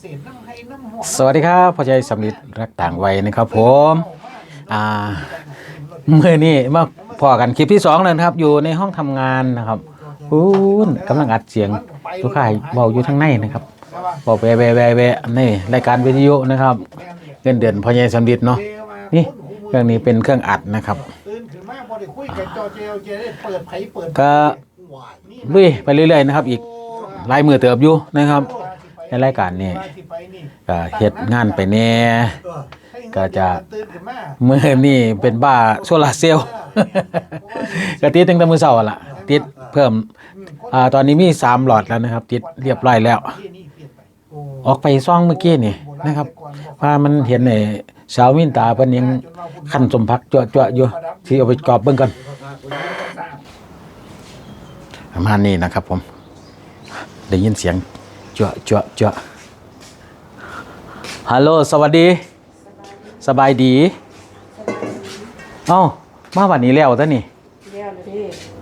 สวัสดีครับพ่อใจสำลิดรักต่างวัยนะครับผมอ่าเมื่อนี้มาพอกันคลิปที่สองเลยนะครับ อยู่ในห้องทำงานนะครับอู้นกำลังอัดเสียงลูกค้าเบาอยู่ทางในนะครับบอกแวะแวะแวะแวะนี่รายการวิทยุนะครับเงินเดือนพ่อใหญ่สำลิดเนาะนี่เครื่องนี้เป็นเครื่องอัดนะครับตื่นขึ้นมาพอได้คุยกันจอเจลเจได้เปิดไผเปิดก็ลุยไปเรื่อยๆนะครับ อีกหลายมือเติบอยู่นะครับ ในรายการนี้ก็เฮ็ดงานไปแน่ก็จะตื่นขึ้นมาเมื่อนี่เป็นบ้าโซลาร์เซลล์ก็ติดตั้งแต่มื้อเช้าล่ะ ติดเพิ่มอ่าตอนนี้มีสามหลอดแล้วนะครับ ติดเรียบร้อยแล้ว ออกไปซ่องเมื่อกี้นี่นะครับพามันเห็นไอ้สาววินตาเพิ่นยังคันสมพักจั่วๆอยู่ที่เอาไปกรอบเบิ่งกันประมาณนี้นะครับผม ได้ยินเสียง จั่วจั่วจั่วฮัลโหลสวัสดี สบายดีเอ้ามาวันนี้แล้วตะนี่เรียวเลยดิ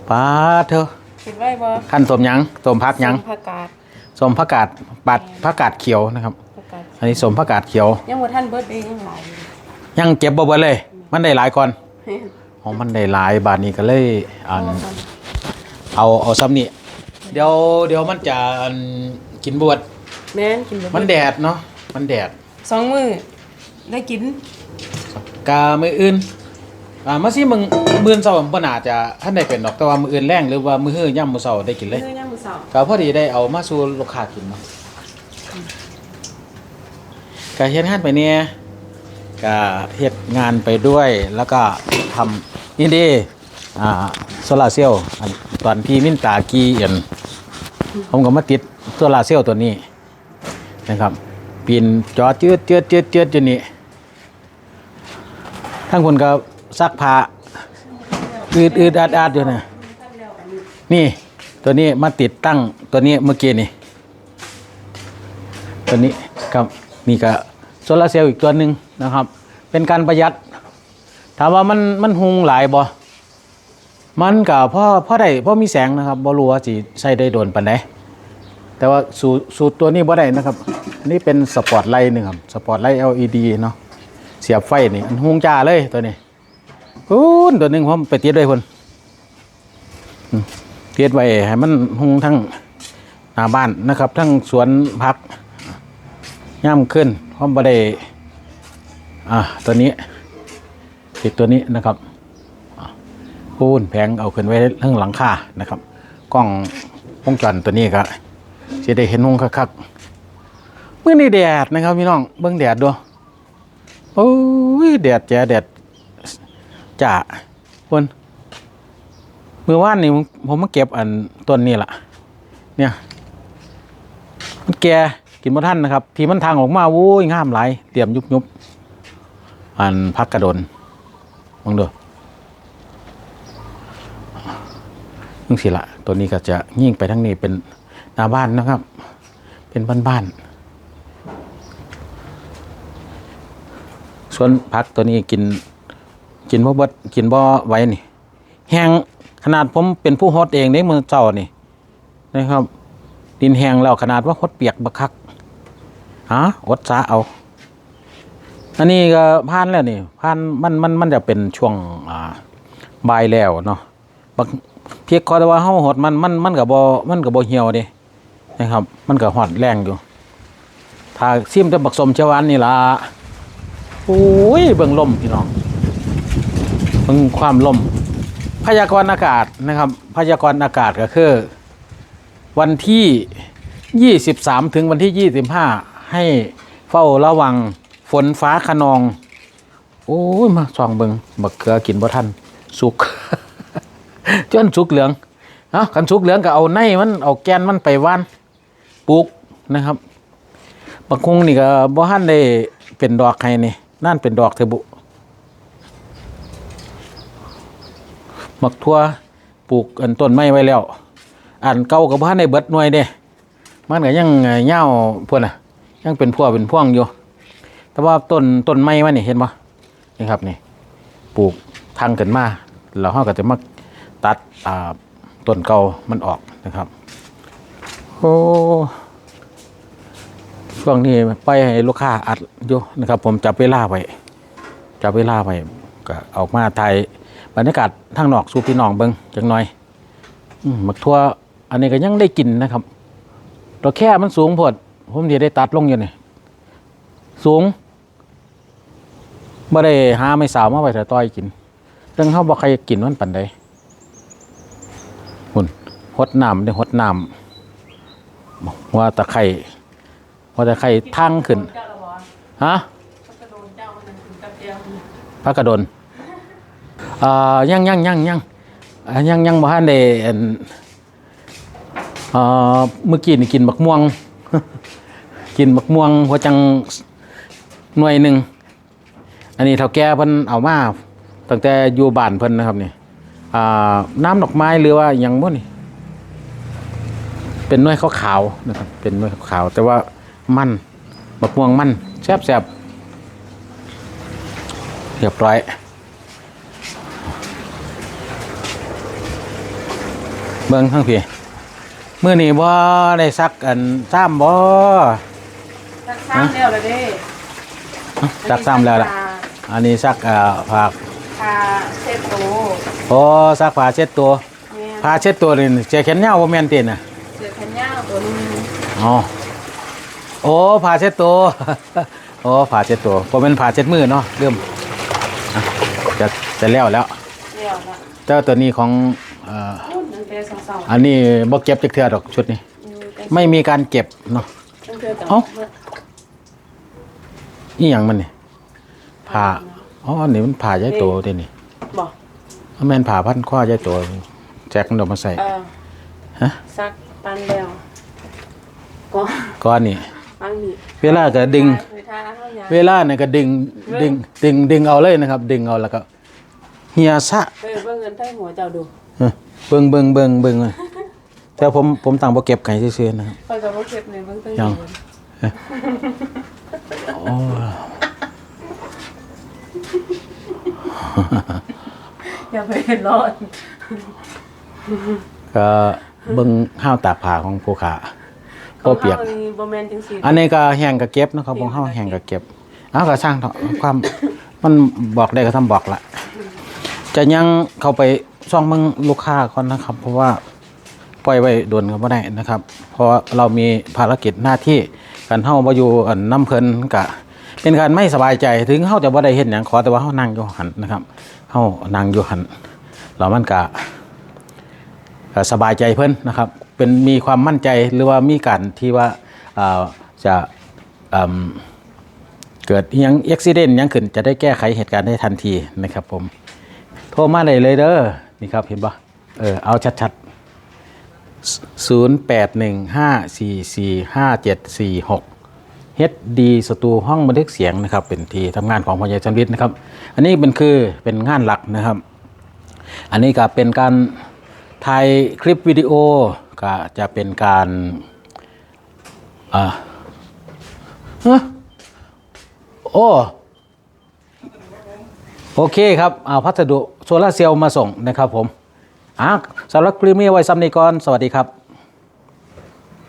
ป้าดเธอคิดไว้บ่ขั้นสมหยังสมพักหยัง ผักกาดสมผักกาดปัดผักกาดเขียวนะครับ ผักกาดอันนี้สมผักกาดเขียว ยังบ่ทันเบิดเองยังหลายอยู่ยังเก็บบ่เบิดเลย มันได้หลายก่อนอ๋อมันได้หลายบาทนี้ก็เลยอันเอาเอาซ้ำนี่เดี๋ยวเดี๋ยวมันจะอัน กินบวดแม่นกินบ่มันแดดเนาะมันแดดสองมื้อได้กินกามืออื่นอ่ามาสิมึงมื้อเช้าผมบ่น่าจะท่านได้เป็นดอกแต่ว่ามื้ออื่นแรงหรือว่ามื้อฮื้อย่ำมื้อเช้าได้กินเลยมื้อยามมื้อเช้าก็พอดีได้เอามาสู่ลูกค้ากินเนาะก็เฮ็ดงานไปเนี่ยก็เฮ็ดงานไปด้วยแล้วก็ทำนี่เดีอ่าโซลาร์เซลล์อันตอนที่มินตากีเอียน ผมก็มาติดโซลาร์เซลล์ตัวนี้นะครับปีนจอเจือดเจือดเจือดเจือดอยู่นี่ทั้งคนก็ซักผ้าอืดอืดอาดอาดอยู่นะนี่ตัวนี้มาติดตั้งตัวนี้เมื่อกี้นี่ตัวนี้ครับนี่ก็โซลาร์เซลล์อีกตัวหนึ่งนะครับ เป็นการประหยัด ถามว่ามันมันหุงหลายบ่ มันก็พ่อพ่อได้พ่อมีแสงนะครับบ่รู้ว่าสิใช้ได้โดนปานใดแต่ว่าสูตรสูตรตัวนี้บ่ได้นะครับ นี่เป็นสปอตไลท์นึงครับสปอตไลท์ LED เนาะเสียบไฟนี่อันหุงจ้าเลยตัวนี้พูนตัวหนึงผมไปติดด้วยพุ่นเทียดไว้ให้มันหุงทั้งหน้าบ้านนะครับ ทั้งสวนพักย่ำขึ้นพร้อมบได้อ่าตัวนี้ติดตัวนี้นะครับ ปูนแผงเอาขึ้นไว้เรื่องหลังคานะครับ กล้องวงจรตัวนี้ก็จะได้เห็นหุงคักๆเมื่อในแดดนะครับพี่น้องเบิ้งแดดดูโอ้ยแดดแจ๋แดดจ่าคนเมื่อวานนี่ผมมาเก็บอันต้นนี่แหละเนี่ยมันแก่กินบ่ทันนะครับ ที่มันทางออกมาโว้ยงามหลายเตรียมยุบยุบอันพักกระโดนมองดู นึงสิละตัวนี้ก็จะยิ่งไปทั้งนี้เป็นหน้าบ้านนะครับ เป็นบ้านบ้านๆส่วนพักตัวนี้กินกินบ่เบิดกินบ่ไว้นี่ แห้งขนาดผมเป็นผู้ฮอดเองในมือเจ้านี่นะครับ ดินแห้งแล้วขนาดว่าฮดเปียกบักคักฮะอดซาเอาอันนี้ก็ผ่านแล้วนี่ผ่านมันมันมันจะเป็นช่วงอ่าบ่ายแล้วเนาะบัก เพียกคอแต่ว่าเฮาหดมันมันมันก็บ่มันก็บ่เหี่ยวเด้นะครับ มันก็ฮอดแรงอยู่ถ้าซิมแต่บักสมเชวานนี่ล่ะโอ้ยเบิ่งลมพี่น้องเบิ่งความลม พยากรณ์อากาศนะครับ พยากรณ์อากาศก็คือ วันที่ 23 ถึงวันที่ 25 ให้เฝ้าระวังฝนฟ้าขนอง โอ้ย มาส่องเบิงบักเขือกินบ่ทัน สุก จนสุกเหลืองเอ้ากันสุกเหลืองก็เอาในมันเอาแกนมันไปว่านปลูกนะครับบักคุงนี่ก็บ่ทันได้เป็นดอกให้นี่นั่นเป็นดอกเทบุมักทั่วปลูกอันต้นไม้ไว้แล้วอันเก่ากับบ้านในเบิดหน่วยเด้มันก็ยังเง่าพวกน่ะ ยังเป็นพวเป็นพ่วงอยู่ แต่ว่าต้นต้นไม้มันนี่เห็นปะนี่ครับนี่ ปลูกทางกันมาแล้วเราก็จะมา ตัดต้นเก่ามันออกนะครับ โอ้ช่วงนี้ไปให้ลูกค้าอัดอยู่นะครับ ผมจับเวลาไว้จับเวลาไว้ก็ออกมาถ่ายบรรยากาศทางนอกสู่พี่น้องเบิงจังหน่อยหมักทั่วอันนี้ก็ยังได้กินนะครับตัวแค่มันสูงโพดผมจะได้ตัดลงอยู่นี่สูงบ่ได้หาไม่สาวมาไว้แต่ต้อยกินเรื่องเขาบ่ใครกินมันปันใด หุ่นหดน้ำได้หดน้ำว่าตะไคร่ว่าตะไคร่ทางขึ้นเจ้าละบ่ฮะกระโดนเจ้ามันถึงกับเดียวพระกระดนอ่อยังยังยังยังอ่ายังยังบ่ทันได้อันเอ่อเมื่อกี้นี่กินบักม่วง กินบักม่วงหัวจังหน่วยหนึ่งอันนี้เท่าแก่เพิ่นเอามาตั้งแต่อยู่บ้านเพิ่นนะครับนี่อ่าน้ำดอกไม้หรือว่ายังบ่นี่ เป็นหน่วยขาวๆนะครับ เป็นหน่วยขาวๆแต่ว่ามันบักม่วงมันแซ่บๆเรียบร้อยเบิ่งทั้งพี่เมื่อนี้บ่ได้ซักอันซ้ำบ่ซักซ้ำแล้วละเด้ซักซ้ำแล้วล่ะอันนี้ซักอ่าผักพาเช็ดโตโอ้ซักผ้าเช็ดตัวแม่ผ้าเช็ดตัวนี่เจ๊แขนยาวบ่แม่นติน่ะเสื้อแขนยาวตัวนึงอ๋อโอ้ผ้าเช็ดตัว โอ้ผ้าเช็ดตัวบ่แม่นผ้าเช็ดมือเนาะเริ่มอะจะจะแล้วแล้ว เดี๋ยวละแต่ว่าตัวนี้ของเอ่อพูดตั้งแต่สาวอันนี้บ่เก็บจักเทื่อดอกชุดนี้ๆอืมแต่ไม่มีการเก็บเนาะ ตั้งแต่จังเอ้า นี่อย่างมันนี่ผ่าอ๋ออันนี้มันผ่าใหญ่โตเด้นี่บอกมันแม่นผ่าพันข้อใหญ่โตแจ็คมันเอามาใส่ เออฮะ ซัก ปันแล้วก็ก้อนนี่ปังนี่เวลาก็ดึงไปทาเฮาหยังเวลาเนี่ยก็ดึงดึงดึงดึงเอาเลยนะครับ ดึงเอาแล้วก็เฮียซะเออเบิ่งเงินใต้หัวเจ้าดูเออเบิ่งเบิ่งเบิ่งเบิ่งเลยแต่ผมผมต่างบ่เก็บไก่ซื่อๆนะครับคอยกับบ่เก็บในเบิ่งตั้งยังเงินโอ้อย่าไปเห็นร้อนก็ เบิ่งห้าวตากผ้าของผู้ขาบ่เปียก ของฮานี่บ่แม่นจังซี่อันนี้ก็แห้งก็เก็บนะครับของเฮาแห้งก็เก็บเอาก็สร้างเถอะความมันบอกได้ก็ทำบอกละจะยังเข้าไปซ่องเมืองลูกค้าก่อนนะครับ เพราะว่าปล่อยไว้โดนก็บ่ได้นะครับ เพราะเรามีภารกิจหน้าที่การเฮาบ่อยู่อันน้ำเพิ่นก็เป็นการไม่สบายใจถึงเฮาจะบ่ได้เฮ็ดหยังขอแต่ว่าเฮานั่งอยู่หันนะครับเฮานั่งอยู่หันแล้วมันก็ ก็สบายใจเพิ่นนะครับเป็นมีความมั่นใจหรือว่ามีการที่ว่าจะเกิดยังอุบิเหตุยังขึ้นจะได้แก้ไขเหตุการณ์ได้ทันทีนะครับผมโทรมาเลยเลยเด้อนี่ครับเห็นปะเออเอาชัดๆ0 8 1 5 4 4 5 7 4 6เฮ็ดดีสตูห้องบันทึกเสียงนะครับ เป็นที่ทำงานของพญาจันทร์นะครับ อันนี้เป็นคือเป็นงานหลักนะครับ อันนี้ก็เป็นการ ถ่ายคลิปวิดีโอก็จะเป็นการอ่าโอ้โอเคครับเอาพัสดุโซลาเซลล์มาส่งนะครับผมอะสำหรับคลิปนี้ไว้ซ้ำนี้ก่อน สวัสดีครับ